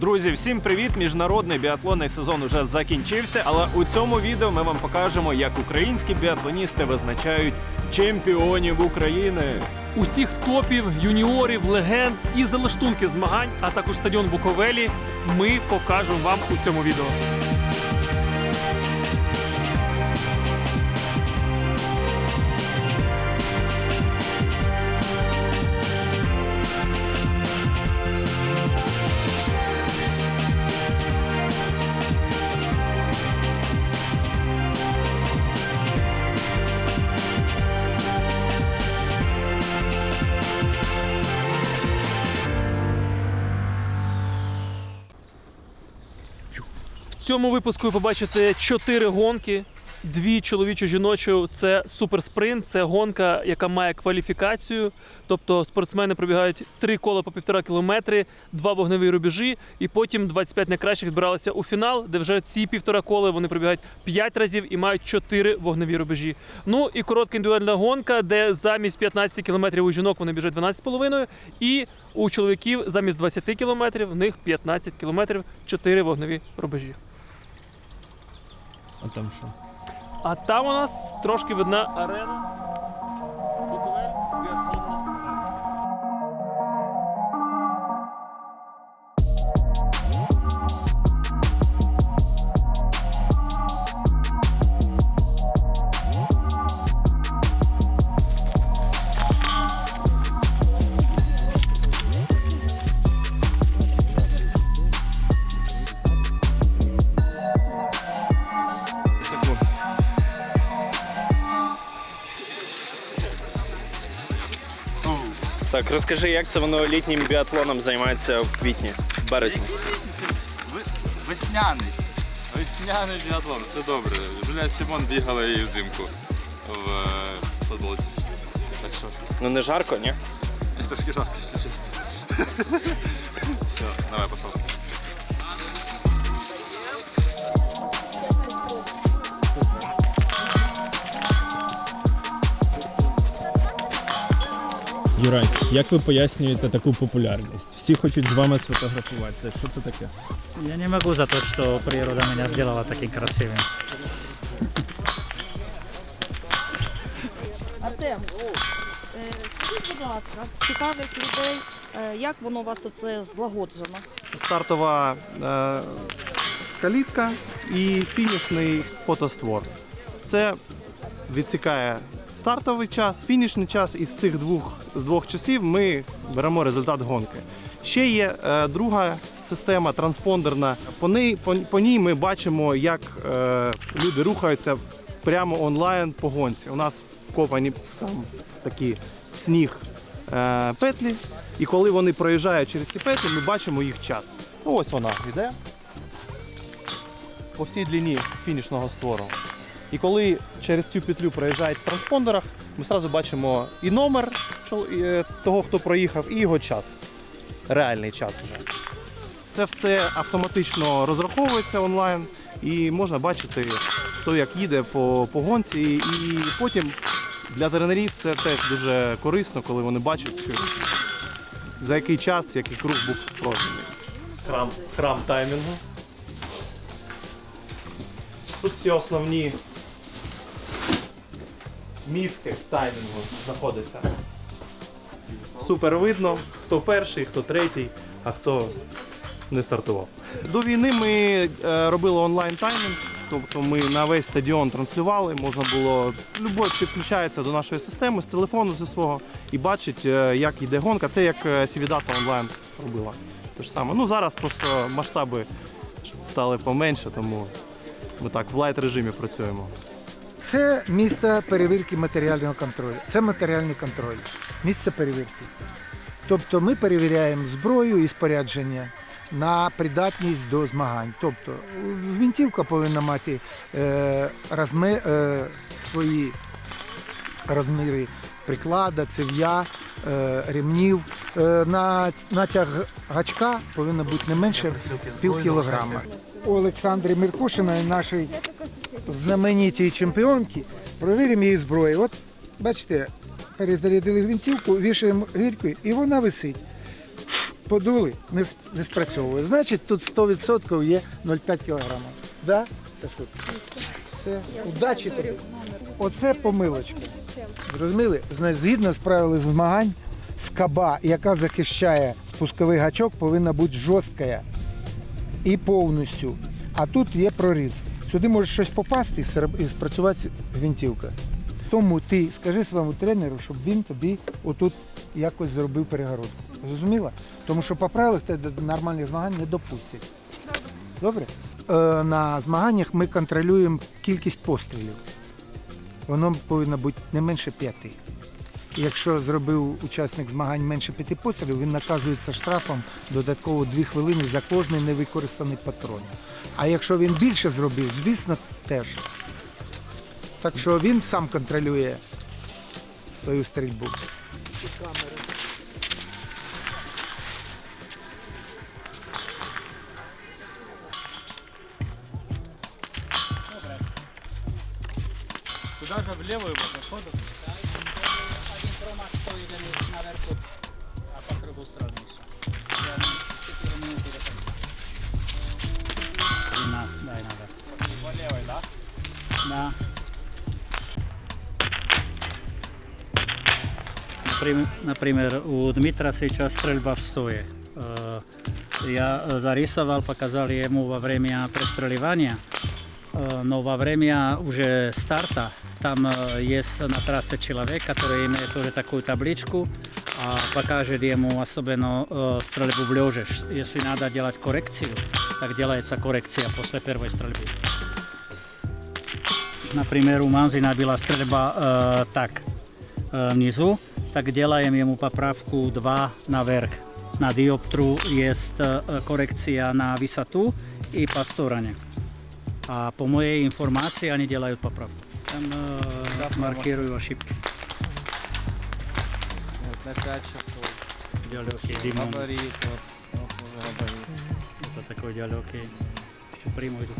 Друзі, всім привіт! Міжнародний біатлонний сезон уже закінчився, але у цьому відео ми вам покажемо, як українські біатлоністи визначають чемпіонів України. усіх топів, юніорів, легенд і залаштунки змагань, а також стадіон Буковелі. Ми покажемо вам у цьому відео. Цьому випуску ви побачите чотири гонки. Дві чоловічу жіночу це суперспринт, це гонка, яка має кваліфікацію. Тобто спортсмени пробігають три кола по півтора кілометри, два вогневі рубежі, і потім 25 найкращих відбиралися у фінал, де вже ці півтора кола вони пробігають 5 разів і мають 4 вогневі рубежі. Ну і коротка індивідуальна гонка, де замість 15 кілометрів у жінок вони біжать 12,5, і у чоловіків замість 20 кілометрів в них 15 кілометрів, 4 вогневі рубежі. А там що? А там у нас трошки видна арена. Так, розкажи, як це воно літнім біатлоном займається в квітні, в березні. Весняний. Весняний біатлон, все добре. Жуля Сімон бігала її взимку в е, футболці. Так що, Ну не жарко, ні? трошки жарко, якщо чесно. Все, давай, пішов. Юрай, як ви пояснюєте таку популярність? Всі хочуть з вами сфотографуватися. Що це таке? Я не могу за то, что природа меня сделала таким красивым. Артем, е, скажіть, будь ласка, цікавить людей, е, як воно у вас оце злагоджено? стартова е, калітка і фінішний фотоствор. Це відсікає стартовий час, фінішний час, і з цих двох, з двох часів ми беремо результат гонки. Ще є е, друга система транспондерна. По ній, по, по ній ми бачимо, як е, люди рухаються прямо онлайн по гонці. У нас вкопані там такі сніг е, петлі, і коли вони проїжджають через ці петлі, ми бачимо їх час. Ну, ось вона йде по всій длині фінішного створу. І коли через цю петлю проїжджають в транспондерах, ми одразу бачимо і номер е, того, хто проїхав, і його час. Реальний час вже. Це все автоматично розраховується онлайн, і можна бачити, хто як їде по, по гонці. І потім для тренерів це теж дуже корисно, коли вони бачать, за який час, який круг був пройдений. Храм, храм таймінгу. Тут всі основні мізки таймінгу знаходяться. Супер видно, хто перший, хто третій, а хто не стартував. До війни ми е, робили онлайн таймінг, тобто ми на весь стадіон транслювали. Можна було любой підключається до нашої системи з телефону зі свого і бачить, е, як йде гонка. Це як е, Сівідата онлайн робила. Те ж саме. Ну зараз просто масштаби стали поменше, тому ми так в лайт режимі працюємо. Це місце перевірки матеріального контролю. Це матеріальний контроль, місце перевірки. Тобто ми перевіряємо зброю і спорядження на придатність до змагань. Тобто гвинтівка повинна мати е, розми, е, свої розміри приклада, цев'я, е, ремнів. Е, на натяг гачка повинно бути не менше пів кілограма. У Олександрі Міркушиної, нашої знаменитій чемпіонки, провіримо її зброю. От бачите, перезарядили гвинтівку, вішаємо гіркою, і вона висить. подули, не, спрацьовує. Значить, тут 100% є 0,5 кг. Да? Все. Удачі тобі. Оце помилочка. Зрозуміли? Згідно з правил змагань, скаба, яка захищає спусковий гачок, повинна бути жорстка і повністю. А тут є проріз. Сюди може щось попасти і спрацювати гвинтівка. Тому ти скажи своєму тренеру, щоб він тобі отут якось зробив перегородку. Зрозуміла? Тому що по правилах тебе до нормальних змагань не допустять. Добре? Е, на змаганнях ми контролюємо кількість пострілів. Воно повинно бути не менше п'яти. Якщо зробив учасник змагань менше п'яти пострілів, він наказується штрафом додатково дві хвилини за кожний невикористаний патрон. А якщо він більше зробив, звісно, теж. Так що він сам контролює свою стрільбу. Куда же в левую походу? Например, у Дмитра сейчас стрельба в стое. Э, Я э, зарисовал, показал ему во время пристреливания, Э, но во время уже старта там э, есть на трассе человек, который имеет тоже такую табличку, а покажет ему особенно э, стрельбу в лёжа. Ш- Если надо делать коррекцию, так делается коррекция после первой стрельбы. Например, у Манзина была стрельба э, так э, внизу, так делаем ему поправку 2 наверх. На диоптру есть э, коррекция на высоту и по стороне. А по моей информации они делают поправку. Там э, маркирую ошибки. На 5 часов. Далекий Димон. Габарит, вот, вот уже габарит. Это такой далекий. Еще приму иду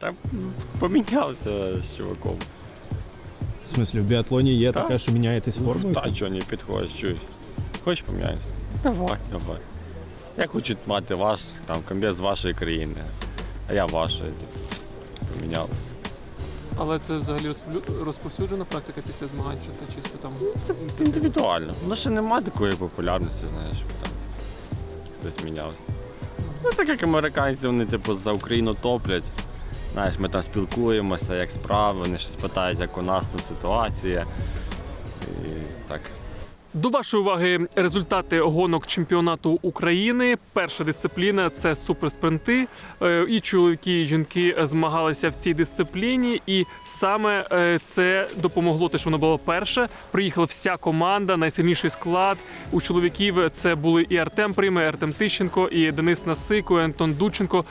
Та помінявся з чуваком. В смислі, в біатлоні є Так. таке, що міняєтесь формою? Та чого не підходить, чуєш? Хочеш поміняємося? Давай, давай. Я хочу мати ваш там комбез з вашої країни, а я вашої. Помінялися. Але це взагалі розповсюджена практика після змагань, чи це чисто там ініціатива? Індивідуально. Ну ще немає такої популярності, знаєш, щоб там хтось мінявся. Ну так як американці, вони типу за Україну топлять. Знаєш, ми там спілкуємося, як справи, вони щось питають, як у нас там ситуація. І так. До вашої уваги результати гонок чемпіонату України. Перша дисципліна це суперспринти. Е, І чоловіки, і жінки змагалися в цій дисципліні. І саме е, це допомогло, те, що воно було перше. Приїхала вся команда, найсильніший склад. У чоловіків це були і Артем Приме, і Артем Тищенко, і Денис Насико, і Антон Дученко.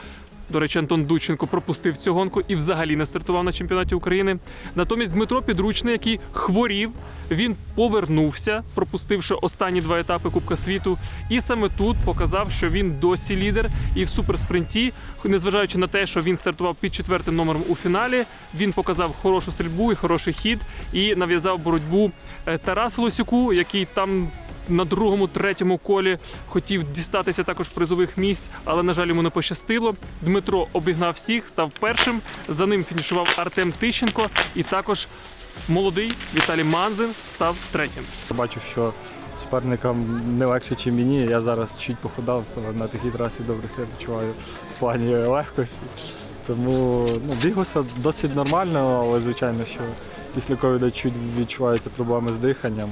До речі, Антон Дученко пропустив цю гонку і взагалі не стартував на чемпіонаті України. Натомість Дмитро Підручний, який хворів, він повернувся, пропустивши останні два етапи Кубка світу. І саме тут показав, що він досі лідер. І в суперспринті, незважаючи на те, що він стартував під четвертим номером у фіналі, він показав хорошу стрільбу і хороший хід, і нав'язав боротьбу е, Тарасу Лосюку, який там. На другому, третьому колі хотів дістатися також призових місць, але на жаль йому не пощастило. Дмитро обігнав всіх, став першим. За ним фінішував Артем Тищенко, і також молодий Віталій Манзин став третім. Бачу, що суперникам не легше, ніж мені. Я зараз чуть похудав, то на такій трасі добре себе відчуваю в плані легкості. Тому ну, біглося досить нормально, але звичайно, що після ковіду чуть відчуваються проблеми з диханням.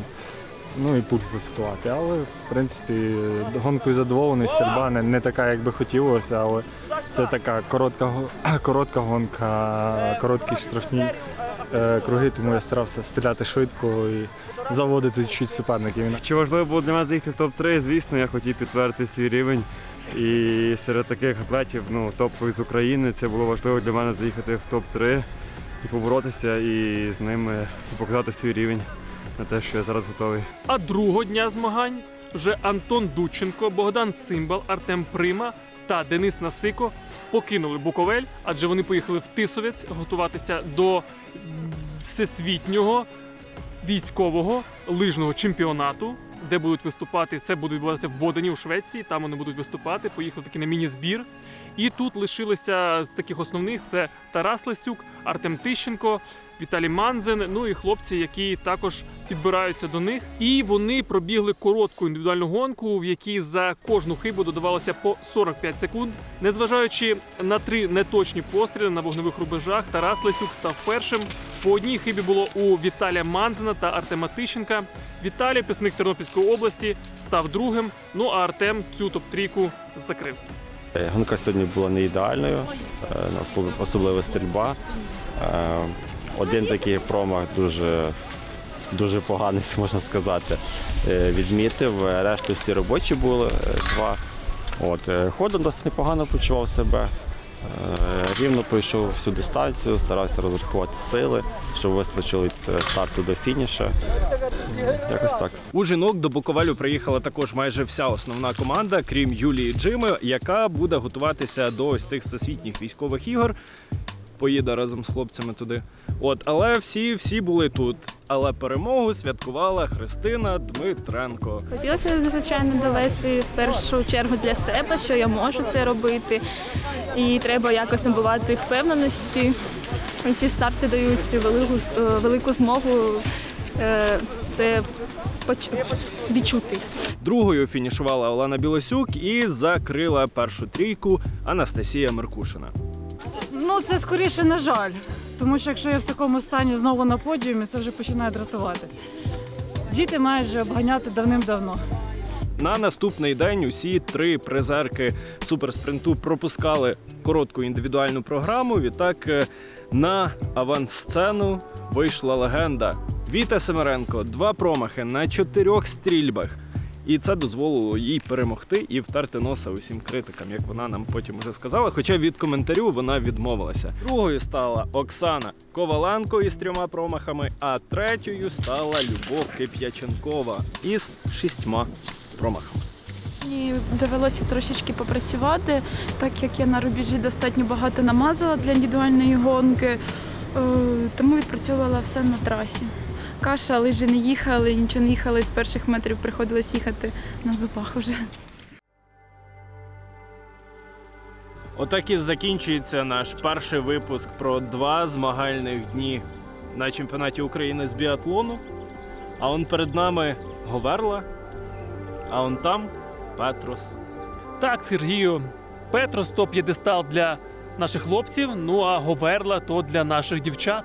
Ну і пульс високувати. Але в принципі гонкою задоволений, стрільба не, не така, як би хотілося, але це така коротка, коротка гонка, короткі штрафні е, круги, тому я старався стріляти швидко і заводити чуть суперників. Чи важливо було для мене заїхати в топ-3? Звісно, я хотів підтвердити свій рівень. І серед таких атлетів, ну, топових з України, це було важливо для мене заїхати в топ-3 і поборотися і з ними показати свій рівень на те, що я зараз готовий. А другого дня змагань вже Антон Дученко, Богдан Цимбал, Артем Прима та Денис Насико покинули Буковель, адже вони поїхали в Тисовець готуватися до всесвітнього військового лижного чемпіонату, де будуть виступати. Це буде відбуватися в Бодені у Швеції. Там вони будуть виступати. Поїхали таки на міні-збір. І тут лишилися з таких основних: це Тарас Лесюк, Артем Тищенко, Віталій Манзен. Ну і хлопці, які також підбираються до них. І вони пробігли коротку індивідуальну гонку, в якій за кожну хибу додавалося по 45 секунд. Незважаючи на три неточні постріли на вогневих рубежах, Тарас Лесюк став першим. По одній хибі було у Віталія Манзена та Артема Тищенка. Віталій, пісник Тернопільської області, став другим. Ну а Артем цю топ-трійку закрив. Е, Гонка сьогодні була не ідеальною, е, особливо стрільба. Один такий промах дуже, дуже поганий, можна сказати. е, Відмітив. Решту всі робочі були е, два. От, е, ходом досить непогано почував себе. Рівно пройшов всю дистанцію, старався розрахувати сили, щоб вистачило від старту до фініша. Якось так. У жінок до Буковелю приїхала також майже вся основна команда, крім Юлії Джими, яка буде готуватися до ось тих всесвітніх військових ігор. Поїде разом з хлопцями туди. От, але всі, всі були тут. Але перемогу святкувала Христина Дмитренко. Хотілося, звичайно, довести в першу чергу для себе, що я можу це робити. І треба якось набувати впевненості. Ці старти дають велику, е, велику змогу е, це відчути. Другою фінішувала Олена Білосюк і закрила першу трійку Анастасія Меркушина. Ну, це скоріше на жаль. Тому що якщо я в такому стані знову на подіумі, це вже починає дратувати. Діти мають вже обганяти давним-давно. На наступний день усі три призерки суперспринту пропускали коротку індивідуальну програму. Відтак е, на авансцену вийшла легенда Віта Семеренко. Два промахи на чотирьох стрільбах. І це дозволило їй перемогти і втерти носа усім критикам, як вона нам потім уже сказала. Хоча від коментарю вона відмовилася. Другою стала Оксана Коваленко із трьома промахами, а третьою стала Любов Кип'яченкова із шістьма промахами. Мені довелося трошечки попрацювати, так як я на рубежі достатньо багато намазала для індивідуальної гонки, е, тому відпрацьовувала все на трасі. Каша, лижі не їхали, нічого не їхали з перших метрів, приходилось їхати на зубах уже. Отак і закінчується наш перший випуск про два змагальних дні на чемпіонаті України з біатлону. А он перед нами Говерла, а он там Петрос. Так, Сергію, Петрос то п'єдестал для наших хлопців, ну а Говерла то для наших дівчат.